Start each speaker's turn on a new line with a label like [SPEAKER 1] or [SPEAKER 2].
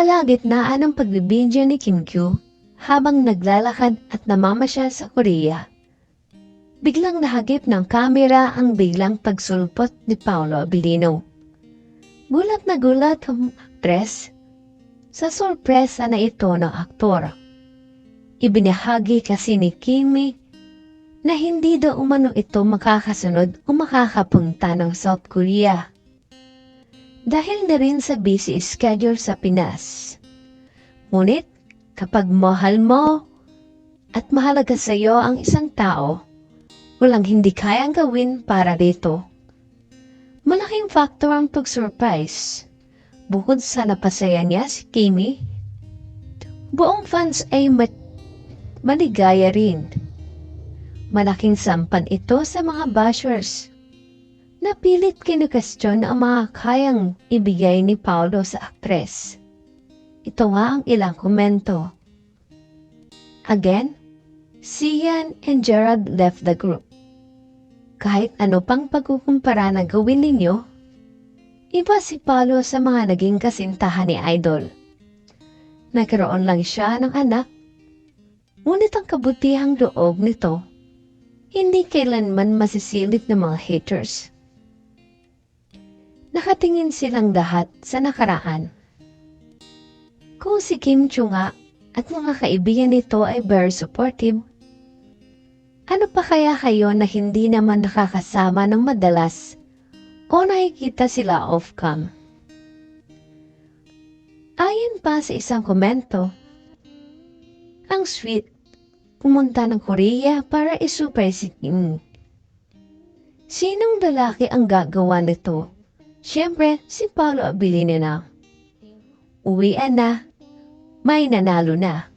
[SPEAKER 1] kalagitnaan ng pagbibidyo ni Kim Kyu habang naglalakad at namamasyal sa Korea. Biglang nahagip ng kamera ang biglang pagsulpot ni Paolo Abilino. Gulat na gulat ang actress sa sorpresa na ito ng aktor. Ibinahagi kasi ni Kimi na hindi daw umano ito makakasunod o makakapunta ng South Korea. Dahil na rin sa busy schedule sa Pinas. Ngunit kapag mahal mo at mahalaga sa iyo ang isang tao, walang hindi kayang gawin para dito. Malaking factor ang pag-surprise. Bukod sa napasaya niya si Kimi, buong fans ay mat maligaya rin. Malaking sampan ito sa mga bashers. Napilit kinukestyon ang mga kayang ibigay ni Paolo sa aktres. Ito nga ang ilang komento. Again, Sian and Gerald left the group. Kahit ano pang pagkukumpara na gawin ninyo, iba si Paolo sa mga naging kasintahan ni Idol. Nagkaroon lang siya ng anak, ngunit ang kabutihang loob nito, hindi kailanman masisilip ng mga haters. Nakatingin silang lahat sa nakaraan. Kung si Kim Chu nga at mga kaibigan nito ay very supportive, ano pa kaya kayo na hindi naman nakakasama ng madalas o nakikita sila off-cam? Ayon pa sa isang komento, ang sweet pumunta ng Korea para isuper si Kim. Sinong lalaki ang gagawa nito? Siyempre, si Paolo Abilino na. Uwian na. May nanalo na.